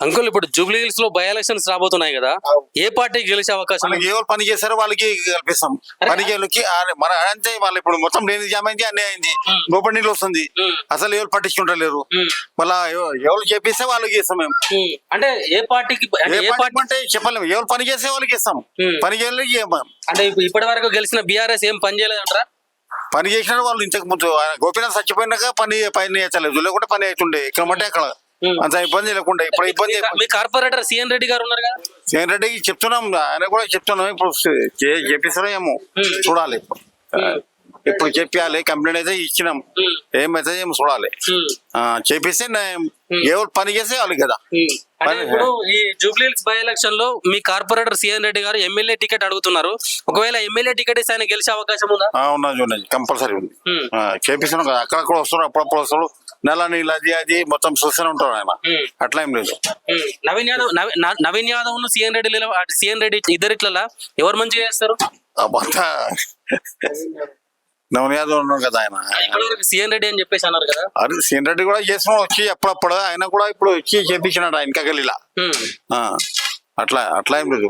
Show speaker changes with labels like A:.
A: Uncle ఇప్పుడు Jubilee హిల్స్లో by elections రాబోతున్నాయి కదా ఏ పార్టీ గెలిచే అవకాశం
B: ఎవరు పని చేశారో వాళ్ళకి కల్పిస్తాం పని చేయడానికి మన అంటే వాళ్ళు ఇప్పుడు మొత్తం లేని జామ్ అయింది అన్నీ అయింది. లోపల నీళ్ళు వస్తుంది. అసలు ఎవరు పట్టించుకుంటలేరు. మళ్ళా ఎవ- ఎవరు చేపిస్తే వాళ్ళకి చేస్తాం మేము.
A: అంటే ఏ పార్టీకి అంటే
B: ఏ పార్టీ అంటే చెప్పలేము ఎవరు పని చేసే వాళ్ళకి ఇస్తాం. పని చేయము.
A: అంటే ఇప్పు- ఇప్పటి వరకు గెలిచిన బీఆర్ఎస్ ఏం పని చేయలేదంటారా
B: పని చేసిన వాళ్ళు ఇంతకు ముందు గోపీనాథ్ చచ్చిపోయినాక పని పని చేయలేదు లేకుంటే పని అవుతుండే ఇక్కడ మట్టి అక్కడ. అంత ఇబ్బంది లేకుండా ఇప్పుడు ఇబ్బంది
A: మీ కార్పొరేటర్ సిఎన్ రెడ్డి గారు ఉన్నారు కదా?
B: రెడ్డికి చెప్తున్నాం ఆయన కూడా చెప్తున్నాం. ఇప్పుడు ఏమో. చూడాలి. ఇప్పుడు ఇప్పుడు చెప్పాలి? కంప్లైంట్ అయితే ఇచ్చినాం. ఏమైతే ఏమో చూడాలి? చేపిస్తే. ఎవరు పని చేస్తే వాళ్ళు కదా
A: ఇప్పుడు ఈ జూబ్లీహిల్స్ బై ఎలక్షన్లో మీ కార్పొరేటర్ సిఎన్ రెడ్డి గారు ఎమ్మెల్యే టికెట్ అడుగుతున్నారు. ఒకవేళ ఎమ్మెల్యే టికెట్ ఇస్తే ఆయన గెలిచే అవకాశం ఉందా?
B: ఉన్నది ఉన్నది కంపల్సరీ ఉంది. చేపిస్తున్నాం కదా అక్కడక్కడ వస్తారు అప్పుడప్పుడు వస్తారు. నెల నీళ్ళు అది అది మొత్తం చూస్తూనే ఉంటారు ఆయన. అట్లా ఏం లేదు.
A: నవీన్ యాదవ్ నవీన్ యాదవ్ సిఎన్ రెడ్డి సిఎన్ రెడ్డి ఇద్దరిట్లలో ఎవరు మంచిగా చేస్తారు?
B: నవన్ యాదవ్ ఉన్నాడు కదా ఆయన.
A: సిఎన్ రెడ్డి అని చెప్పేసి అన్నారు కదా.
B: అది సీన్ రెడ్డి కూడా చేస్తున్నాడు వచ్చి అప్పుడప్పుడు ఆయన కూడా ఇప్పుడు వచ్చి చేపించినాడు ఆయన గలీలా
A: ఉమ్.
B: ఆ, అట్లా అట్లా ఏం లేదు.